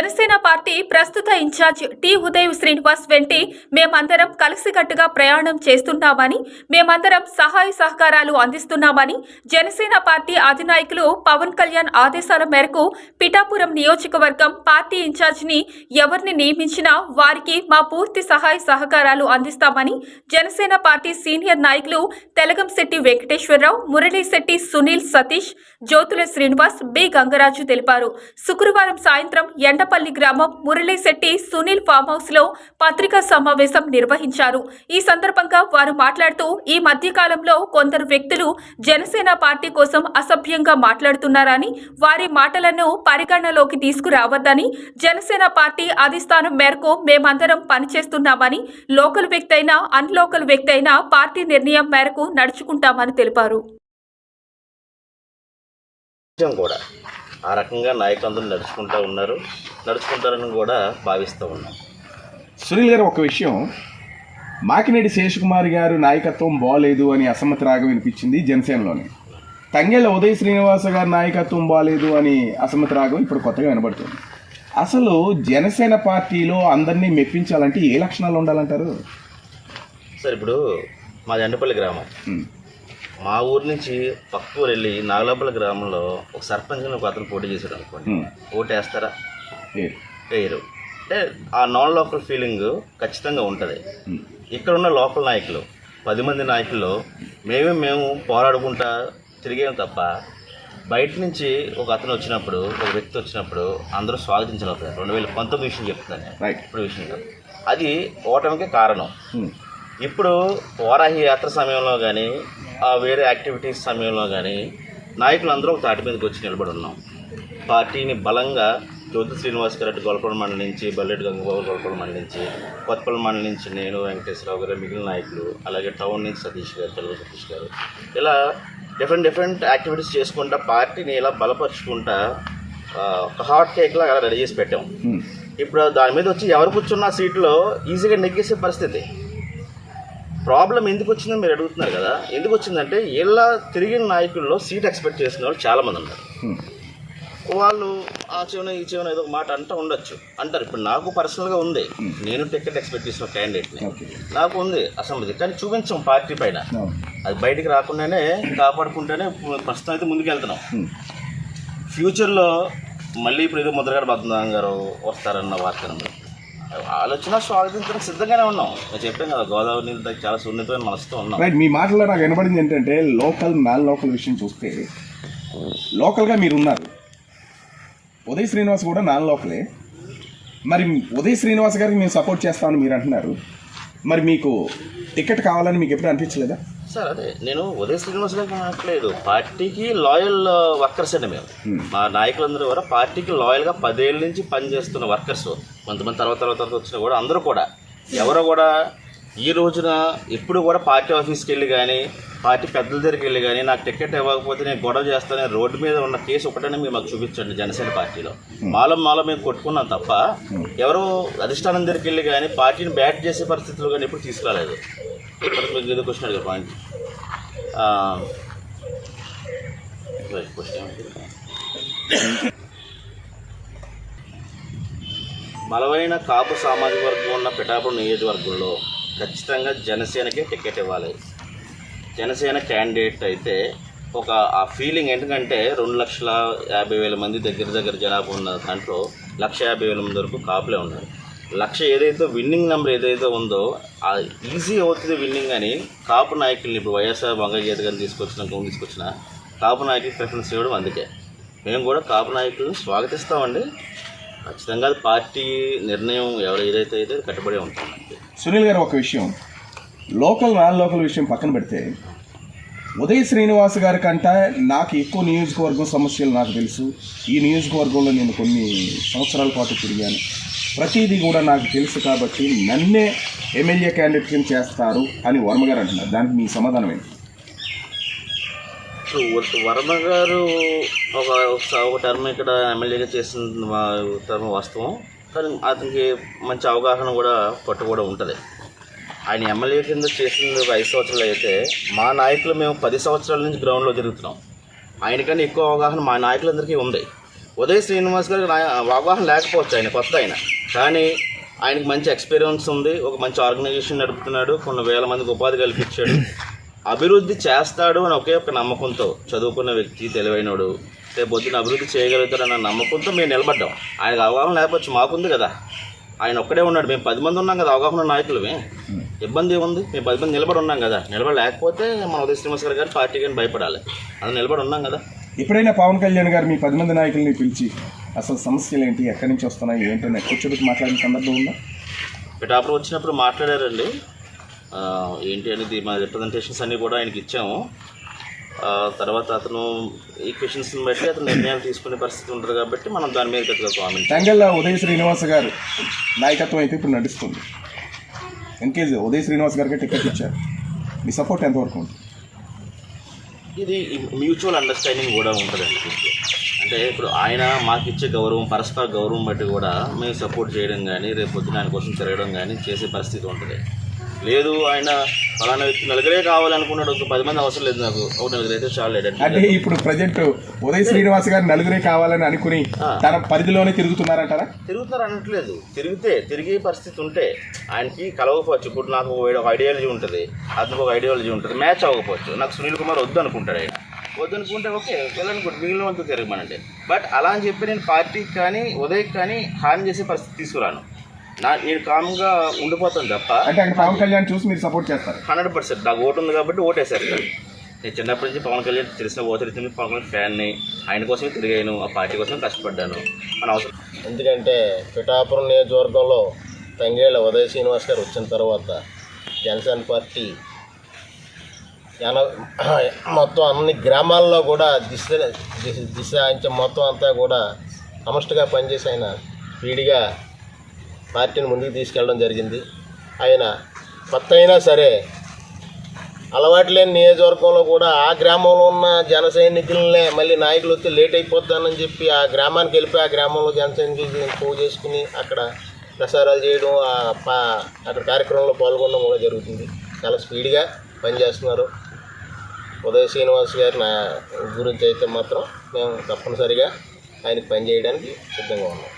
Janasena party ప్రస్తుత in charge T Uday Srinivas వెంటి మేమందరం కలిసికట్టుగా ప్రయాణం చేస్తున్నామని మేమందరం సహాయ సహకారాలు అందిస్తున్నామని జనసేన పార్టీ అధినాయకులు పవన్ కళ్యాణ్ ఆదేశాల మేరకు పిఠాపురం నియోజకవర్గం పార్టీ ఇన్ఛార్జిని ఎవరిని నియమించినా వారికి మా పూర్తి సహాయ సహకారాలు అందిస్తామని జనసేన పార్టీ సీనియర్ నాయకులు తెలగంశెట్టి వెంకటేశ్వరరావు మురళీశెట్టి సునీల్ సతీష్ జ్యోతుల శ్రీనివాస్ బి గంగరాజు తెలిపారు. శుక్రవారం సాయంత్రం ఎండ కొండపల్లి గ్రామం మురళీశెట్టి సునీల్ ఫామ్ హౌస్లో పత్రికా సమావేశం నిర్వహించారు. ఈ సందర్భంగా వారు మాట్లాడుతూ ఈ మధ్యకాలంలో కొందరు వ్యక్తులు జనసేన పార్టీ కోసం అసభ్యంగా మాట్లాడుతున్నారని వారి మాటలను పరిగణనలోకి తీసుకురావద్దని జనసేన పార్టీ అధిష్టానం మేరకు మేమందరం పనిచేస్తున్నామని లోకల్ వ్యక్తి అయినా అన్లోకల్ వ్యక్తి అయినా పార్టీ నిర్ణయం మేరకు నడుచుకుంటామని తెలిపారు. కూడా. ఆ రకంగా నాయకులందరూ నడుచుకుంటూ ఉన్నారు. నడుచుకుంటారని కూడా భావిస్తూ ఉన్నాం. సునీల్ గారు ఒక విషయం. మాకినేడి శేషకుమార్ గారు నాయకత్వం బాలేదు అని అసమ్మతి రాగం వినిపించింది జనసేనలోనే. తంగేళ్ళ ఉదయ్ శ్రీనివాస గారి నాయకత్వం బాలేదు అని అసమ్మతి రాగం ఇప్పుడు కొత్తగా వినబడుతుంది. అసలు జనసేన పార్టీలో అందరినీ మెప్పించాలంటే ఏ లక్షణాలు ఉండాలంటారు? సార్ ఇప్పుడు మాది ఎండపల్లి గ్రామం. మా ఊరు నుంచి పక్క ఊరు వెళ్ళి నాగలాపల్లి గ్రామంలో ఒక సర్పంచ్ ఒక అతను పోటీ చేశాడు అనుకోండి. ఓటు వేస్తారా. వేయరు. అంటే ఆ నాన్ లోకల్ ఫీలింగ్ ఖచ్చితంగా ఉంటుంది. ఇక్కడ ఉన్న లోకల్ నాయకులు పది మంది నాయకుల్లో మేమే మేము పోరాడుకుంటా తిరిగాం తప్ప బయట నుంచి ఒక అతను వచ్చినప్పుడు ఒక వ్యక్తి వచ్చినప్పుడు అందరూ స్వాగతించలేకపోయారు. రెండు వేల పంతొమ్మిది విషయం చెప్తాను నేను. రైట్ ఇప్పుడు విషయం కాదు అది ఓటమికే కారణం. ఇప్పుడు వారాహి యాత్ర సమయంలో కానీ వేరే యాక్టివిటీస్ సమయంలో కానీ నాయకులు అందరూ ఒక తాటి మీదకి వచ్చి నిలబడి ఉన్నాం. పార్టీని బలంగా జ్యోతి శ్రీనివాస్ గారు గొలపల మండలి నుంచి బల్లెడ్డి గంగబాబు గొలపల మండలి నుంచి కొత్తపల్లి మండలి నుంచి నేను వెంకటేశ్వరరావు గారు మిగిలిన నాయకులు అలాగే టౌన్ నుంచి సతీష్ గారు తెలుగు సతీష్ గారు ఇలా డిఫరెంట్ డిఫరెంట్ యాక్టివిటీస్ చేసుకుంటా పార్టీని ఇలా బలపరుచుకుంటా ఆ, ఒక హాట్ కేక్లా అలా రెడీ చేసి పెట్టాం. ఇప్పుడు దాని మీద వచ్చి ఎవరు కూర్చున్న సీట్లో ఈజీగా నెగ్గేసే పరిస్థితి. ప్రాబ్లం ఎందుకు వచ్చిందని మీరు అడుగుతున్నారు కదా. ఎందుకు వచ్చిందంటే ఇలా తిరిగిన నాయకుల్లో సీట్ ఎక్స్పెక్ట్ చేసిన వాళ్ళు చాలామంది ఉన్నారు. వాళ్ళు ఆ చెవున ఈ చెవున ఏదో ఒక మాట అంటూ ఉండొచ్చు. అంటారు ఇప్పుడు నాకు పర్సనల్గా ఉంది. నేను టికెట్ ఎక్స్పెక్ట్ చేసిన క్యాండిడేట్ని. నాకు ఉంది. అసమ్మతి కానీ చూపించాం పార్టీ పైన. అది బయటికి రాకుండానే కాపాడుకుంటూనే ప్రస్తుతం అయితే ముందుకు వెళ్తున్నాం ఉమ్, ఫ్యూచర్లో మళ్ళీ ఇప్పుడు ఏదో ముద్రగడ పద్మనాభం గారు వస్తారన్న వార్త. ఆలోచన స్వాగతించడానికి సిద్ధంగానే ఉన్నాం. నేను చెప్పాను కదా గోదావరి నీళ్ళు దగ్గర చాలా సున్నితమైన మనసుతో ఉన్నాం. రైట్ మీ మాటలో నాకు వినపడింది ఏంటంటే లోకల్ నాన్ లోకల్ విషయం చూస్తే లోకల్గా మీరు ఉన్నారు ఉదయ్ శ్రీనివాస్ కూడా నాన్ లోకలే. మరి ఉదయ్ శ్రీనివాస్ గారికి మేము సపోర్ట్ చేస్తామని మీరు అంటున్నారు. మరి మీకు టికెట్ కావాలని మీకు ఎప్పుడు అనిపించలేదా? సార్ అదే నేను ఉదయ శ్రీనివాస్ గారికి అనట్లేదు పార్టీకి లాయల్ వర్కర్స్ అండి మేము. మా నాయకులందరూ కూడా పార్టీకి లాయల్గా పదేళ్ళ నుంచి పనిచేస్తున్న వర్కర్స్. కొంతమంది తర్వాత తర్వాత తర్వాత వచ్చినా కూడా అందరూ కూడా. ఎవరో కూడా ఈ రోజున ఎప్పుడు కూడా పార్టీ ఆఫీస్కి వెళ్ళి కానీ పార్టీ పెద్దల దగ్గరికి వెళ్ళి కానీ నాకు టికెట్ ఇవ్వకపోతే నేను గొడవ చేస్తానని రోడ్డు మీద ఉన్న కేసు ఒకటనే మీరు మాకు చూపించండి జనసేన పార్టీలో. మాలో మాలో మేము కొట్టుకున్నాం తప్ప ఎవరు అధిష్టానం దగ్గరికి వెళ్ళి కానీ పార్టీని బ్యాట్ చేసే పరిస్థితులు కానీ ఎప్పుడు తీసుకురాలేదు. ఇప్పుడు మీకు ఏదో క్వశ్చన్ అడిగారు? పాయింట్ క్వశ్చన్ బలమైన కాపు సామాజిక వర్గం ఉన్న పిఠాపురం నియోజకవర్గంలో ఖచ్చితంగా జనసేనకే టికెట్ ఇవ్వాలి. జనసేన క్యాండిడేట్ అయితే ఒక ఆ ఫీలింగ్ ఎందుకంటే రెండు లక్షల యాభై వేల మంది దగ్గర దగ్గర జనాభా ఉన్న దాంట్లో లక్ష యాభై వేల మంది వరకు కాపులే ఉన్నారు. లక్ష ఏదైతే విన్నింగ్ నెంబర్ ఏదైతే ఉందో ఆ ఈజీ అవుతుంది విన్నింగ్ అని కాపు నాయకుల్ని ఇప్పుడు వైఎస్ఆర్ వంగగీత గారిని తీసుకొచ్చిన గౌన్ తీసుకొచ్చిన కాపు నాయకులు ప్రిఫరెన్స్ ఇవ్వడం అందుకే. మేము కూడా కాపు నాయకులను స్వాగతిస్తామండి. ఖచ్చితంగా పార్టీ నిర్ణయం ఎవరు ఏదైతే అయితే కట్టుబడి ఉంటామండి సునీల్ గారు ఒక విషయం. లోకల్ నాన్ లోకల్ విషయం పక్కన పెడితే ఉదయ్ శ్రీనివాస్ గారి కంటే నాకు ఎక్కువ నియోజకవర్గం సమస్యలు నాకు తెలుసు. ఈ నియోజకవర్గంలో నేను కొన్ని సంవత్సరాల పాటు తిరిగాను. ప్రతిదీ కూడా నాకు తెలుసు కాబట్టి నన్నే ఎమ్మెల్యే క్యాండిడేట్ కింద చేస్తారు అని వర్మ గారు అంటున్నారు. దానికి మీ సమాధానం ఏంటి? వ- వర్మ గారు ఒక ఒక- టర్మ్ ఇక్కడ ఎమ్మెల్యేగా చేసిన టర్మ్ వాస్తవం. కానీ అతనికి మంచి అవగాహన కూడా పట్టు కూడా ఉంటుంది. ఆయన ఎమ్మెల్యే కింద చేసిన ఒక ఐదు సంవత్సరాలు అయితే మా నాయకులు మేము పది సంవత్సరాల నుంచి గ్రౌండ్లో తిరుగుతున్నాం. ఆయనకన్నా ఎక్కువ అవగాహన మా నాయకులందరికీ ఉంది. ఉదయ్ శ్రీనివాస్ గారికి అవగాహన లేకపోవచ్చు ఆయన కొత్త ఆయన. కానీ ఆయనకి మంచి ఎక్స్పీరియన్స్ ఉంది ఒక మంచి ఆర్గనైజేషన్ నడుపుతున్నాడు కొన్ని వేల మందికి ఉపాధి కల్పించాడు. అభివృద్ధి చేస్తాడు అని ఒకే ఒక నమ్మకంతో చదువుకున్న వ్యక్తి తెలివైనడు. రేపు పొద్దున అభివృద్ధి చేయగలుగుతాడన్న నమ్మకంతో మేము నిలబడ్డాం. ఆయనకు అవగాహన లేకపోవచ్చు మాకుంది కదా. ఆయన ఒక్కడే ఉన్నాడు. మేము పది మంది ఉన్నాం కదా అవగాహన నాయకులమే. ఇబ్బంది ఏముంది మేము పది మంది నిలబడి ఉన్నాం కదా. నిలబడి లేకపోతే మన ఉదయ శ్రీనివాస్ గారు గారు పార్టీ కానీ భయపడాలి. అది నిలబడి ఉన్నాం కదా. ఎప్పుడైనా పవన్ కళ్యాణ్ గారు మీ పది మంది నాయకుల్ని పిలిచి అసలు సమస్యలు ఏంటి ఎక్కడి నుంచి వస్తున్నాయి ఏంటని కూర్చోబెట్టి మాట్లాడిన సందర్భం ఉందా? పిఠాపురం వచ్చినప్పుడు మాట్లాడారండి. ఏంటి అనేది మా రిప్రజెంటేషన్స్ అన్నీ కూడా ఆయనకి ఇచ్చాము. తర్వాత అతను ఈ క్వశ్చన్స్ని బట్టి అతను నిర్ణయాలు తీసుకునే పరిస్థితి ఉంటుంది కాబట్టి మనం దాని మీద పెద్దగా కామెంట్ టంగల్ ఉదయ్ శ్రీనివాస్ గారు నాయకత్వం అయితే ఇప్పుడు నడుస్తుంది. ఇన్కేజ్ ఉదయ్ శ్రీనివాస్ గారికి టికెట్ ఇచ్చారు. మీ సపోర్ట్ ఎంతవరకు ఉంటుంది? ఇది మ్యూచువల్ అండర్స్టాండింగ్ కూడా ఉంటుందండి అంటే ఇప్పుడు ఆయన మాకు ఇచ్చే గౌరవం పరస్పర గౌరవం బట్టి కూడా మేము సపోర్ట్ చేయడం కానీ రేపు పొద్దున ఆయన కోసం తిరగడం కానీ చేసే పరిస్థితి ఉంటుంది. లేదు ఆయన ఫలానా వ్యక్తి నలుగురే కావాలనుకున్నాడు ఒక పది మంది అవసరం లేదు నాకు. ఒక నలుగురు అయితే చాలు అంటే ఇప్పుడు ప్రజెంట్ ఉదయ్ శ్రీనివాస్ గారు నలుగురే కావాలని అనుకుని తన పరిధిలోనే తిరుగుతున్నారంటారా? తిరుగుతున్నారు అనట్లేదు. తిరిగితే తిరిగే పరిస్థితి ఉంటే ఆయనకి కలవకపోవచ్చు. ఇప్పుడు నాకు ఒక ఐడియాలజీ ఉంటుంది. అతనికి ఒక ఐడియాలజీ ఉంటుంది. మ్యాచ్ అవ్వకపోవచ్చు. నాకు సునీల్ కుమార్ వద్దు అనుకుంటాడు ఆయన. వద్దు అనుకుంటే ఓకే వెళ్ళనుకుంటే మిగిలిన వంతు తిరగమనండి. బట్ అలా అని చెప్పి నేను పార్టీకి కానీ ఉదయ్కి కానీ హాని చేసే పరిస్థితి తీసుకురాను. నా నేను కామ్గా ఉండిపోతాను తప్ప అంటే పవన్ కళ్యాణ్ చూసి మీరు సపోర్ట్ చేస్తారు. Hundred percent. నాకు ఓటు ఉంది కాబట్టి ఓటేశారు. నేను చిన్నప్పటి నుంచి పవన్ కళ్యాణ్ తెలిసిన ఓటు తెలిసిన పవన్ కళ్యాణ్ ఫ్యాన్ని ఆయన కోసమే తిరిగాను ఆ పార్టీ కోసం కష్టపడ్డాను. మన అవసరం ఎందుకంటే పిఠాపురం నియోజకవర్గంలో తంగేళ్ళ ఉదయ శ్రీనివాస్ గారు వచ్చిన తర్వాత జనసేన పార్టీ ఎన మొత్తం అన్ని గ్రామాల్లో కూడా దిశ దిశ దిశ అంచె మొత్తం అంతా కూడా సమష్టిగా పనిచేసి ఆయన వీడిగా పార్టీని ముందుకు తీసుకెళ్ళడం జరిగింది. ఆయన కొత్త అయినా సరే అలవాటు లేని నియోజకవర్గంలో కూడా ఆ గ్రామంలో ఉన్న జన సైనికులనే మళ్ళీ నాయకులు వస్తే లేట్ అయిపోతానని చెప్పి ఆ గ్రామానికి వెళ్ళిపోయి ఆ గ్రామంలో జన సైనికులు పోగు చేసుకుని అక్కడ ప్రసారాలు చేయడం ఆ అక్కడ కార్యక్రమంలో పాల్గొనడం కూడా జరుగుతుంది. చాలా స్పీడ్గా పనిచేస్తున్నారు. ఉదయ శ్రీనివాస్ గారి నా గురించి అయితే మాత్రం మేము తప్పనిసరిగా ఆయనకి పనిచేయడానికి సిద్ధంగా ఉన్నాం.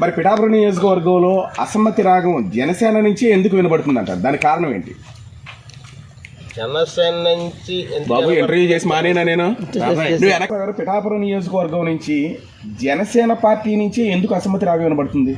మరి పిఠాపురం నియోజకవర్గంలో అసమ్మతి రాగం జనసేన నుంచి ఎందుకు వినబడుతుందంటారు? దానికి కారణం ఏంటి? జనసేన నుంచి బాబు ఇంటర్వ్యూ చేసి మానేనా నేను? నువ్వు? పిఠాపురం నియోజకవర్గం నుంచి జనసేన పార్టీ నుంచి ఎందుకు అసమ్మతి రాగం వినబడుతుంది?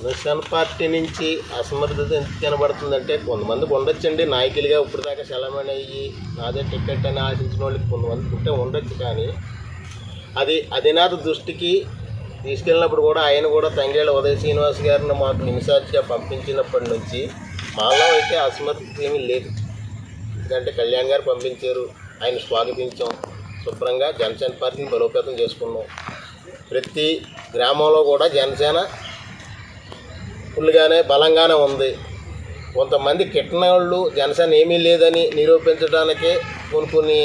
జనసేన పార్టీ నుంచి అసమర్థత ఎందుకు కనబడుతుందంటే కొంతమందికి ఉండొచ్చండి. నాయకులుగా ఇప్పుడు దాకా సెలమని అయ్యి నాదే టికెట్ అని ఆశించిన వాళ్ళకి కొంతమందికి ఉంటే ఉండొచ్చు కానీ అది అధినాథ దృష్టికి తీసుకెళ్ళినప్పుడు కూడా ఆయన కూడా తంగేళ్ళ ఉదయ శ్రీనివాస్ గారిని మాకు ఇన్ఛార్జ్గా పంపించినప్పటి నుంచి మాలో అయితే అసమర్థత ఏమీ లేదు. ఎందుకంటే కళ్యాణ్ గారు పంపించారు ఆయన స్వాగతించాం శుభ్రంగా జనసేన పార్టీని బలోపేతం చేసుకున్నాం. ప్రతి గ్రామంలో కూడా జనసేన ఫుల్గానే బలంగానే ఉంది. కొంతమంది కిట్టనోళ్ళు జనసేన ఏమీ లేదని నిరూపించడానికే కొన్ని కొన్ని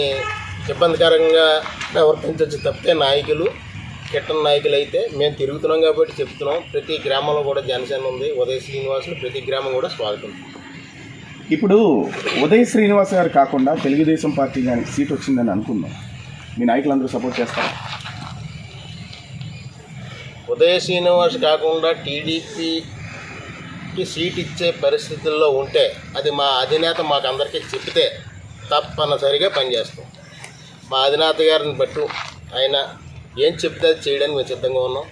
ఇబ్బందికరంగా ప్రవర్తించవచ్చు తప్పితే నాయకులు కిట్టన నాయకులు అయితే మేము తిరుగుతున్నాం కాబట్టి చెప్తున్నాం. ప్రతి గ్రామంలో కూడా జనసేన ఉంది. ఉదయ శ్రీనివాసులు ప్రతి గ్రామం కూడా స్వాగతం. ఇప్పుడు ఉదయ్ శ్రీనివాస్ గారు కాకుండా తెలుగుదేశం పార్టీ కానీ సీట్ వచ్చిందని అనుకుందాం. మీ నాయకులందరూ సపోర్ట్ చేస్తారు? ఉదయ శ్రీనివాస్ కాకుండా టీడీపీకి సీట్ ఇచ్చే పరిస్థితుల్లో ఉంటే అది మా అధినేత మాకు అందరికీ చెప్తే తప్పనిసరిగా పనిచేస్తాం. మా అధినేత గారిని బట్టు ఆయన ఏం చెప్తే అది చేయడానికి మేము సిద్ధంగా ఉన్నాం.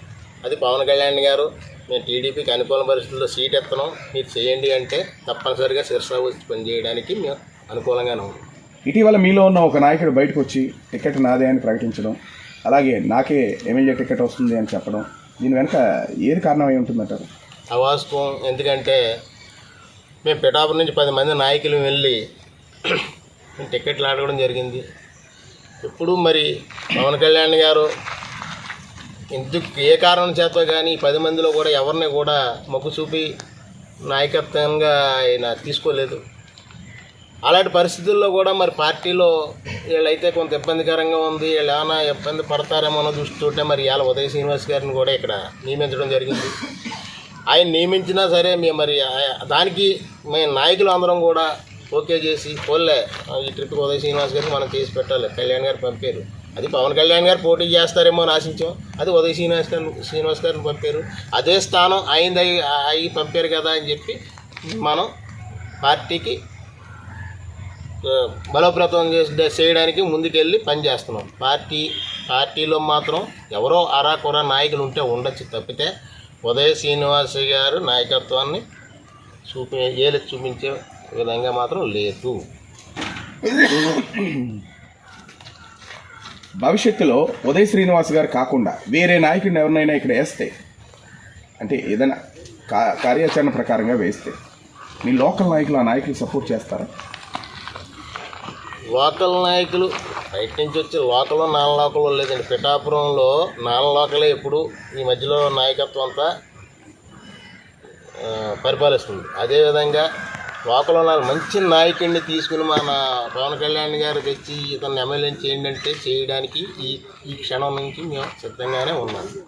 అది పవన్ కళ్యాణ్ గారు మేము టీడీపీకి అనుకూల పరిస్థితుల్లో సీట్ ఎత్తనం. మీరు చేయండి అంటే తప్పనిసరిగా శిరసా వచ్చి పనిచేయడానికి మేము అనుకూలంగానే ఉన్నాం. ఇటీవల మీలో ఉన్న ఒక నాయకుడు బయటకు వచ్చి టికెట్ నాదే అని ప్రకటించడం అలాగే నాకే ఎమ్మెల్యే టికెట్ వస్తుంది అని చెప్పడం దీని వెనక ఏది కారణం అయి ఉంటుందంటారు? అవాస్తవం. ఎందుకంటే మేము పిఠాపురం నుంచి పది మంది నాయకులు వెళ్ళి టికెట్లు ఆడడం జరిగింది. ఇప్పుడు మరి పవన్ కళ్యాణ్ గారు ఎందుకు ఏ కారణం చేత కానీ పది మందిలో కూడా ఎవరిని కూడా మొగ్గు చూపి నాయకత్వంగా ఆయన తీసుకోలేదు. అలాంటి పరిస్థితుల్లో కూడా మరి పార్టీలో వీళ్ళైతే కొంత ఇబ్బందికరంగా ఉంది. వీళ్ళు ఏమైనా ఇబ్బంది పడతారేమో అన్న దృష్టితోటే మరి ఇవాళ ఉదయ శ్రీనివాస్ గారిని కూడా ఇక్కడ నియమించడం జరిగింది. ఆయన నియమించినా సరే మేము మరి ఆ- దానికి మేము నాయకులు అందరం కూడా ఓకే చేసి పోలే ఈ ట్రిప్కి ఉదయ శ్రీనివాస్ గారికి మనం చేసి పెట్టాలి. కళ్యాణ్ గారు పంపారు. అది పవన్ కళ్యాణ్ గారు పోటీ చేస్తారేమో అని ఆశించాం. అది ఉదయ శ్రీనివాస్ గారు శ్రీనివాస్ గారిని పంపారు. అదే స్థానం అయింది అయి అయి పంపారు కదా అని చెప్పి మనం పార్టీకి బలోప్రతం చేసి చేయడానికి ముందుకెళ్ళి పనిచేస్తున్నాం. పార్టీ పార్టీలో మాత్రం ఎవరో అరాకొర నాయకులు ఉంటే ఉండొచ్చు తప్పితే ఉదయ శ్రీనివాస్ గారు నాయకత్వాన్ని చూపి ఏలు చూపించే విధంగా మాత్రం లేదు. భవిష్యత్తులో ఉదయ్ శ్రీనివాస్ గారు కాకుండా వేరే నాయకుడిని ఎవరినైనా ఇక్కడ వేస్తే అంటే ఏదైనా కా కార్యాచరణ ప్రకారంగా వేస్తే మీ లోకల్ నాయకులు ఆ నాయకులు సపోర్ట్ చేస్తారా? లోకల్ నాయకులు బయట నుంచి వచ్చి లోకలు నాన్ లోకలు లేదండి. పిఠాపురంలో నాన్ లోకలే ఎప్పుడు ఈ మధ్యలో నాయకత్వం అంతా పరిపాలిస్తుంది. అదేవిధంగా లోకల్ ఉన్న మంచి నాయకుడిని తీసుకుని మన పవన్ కళ్యాణ్ గారు తెచ్చి ఇతను ఎమ్మెల్యేని చేయండి అంటే చేయడానికి ఈ ఈ క్షణం నుంచి మేము సిద్ధంగానే ఉన్నాం.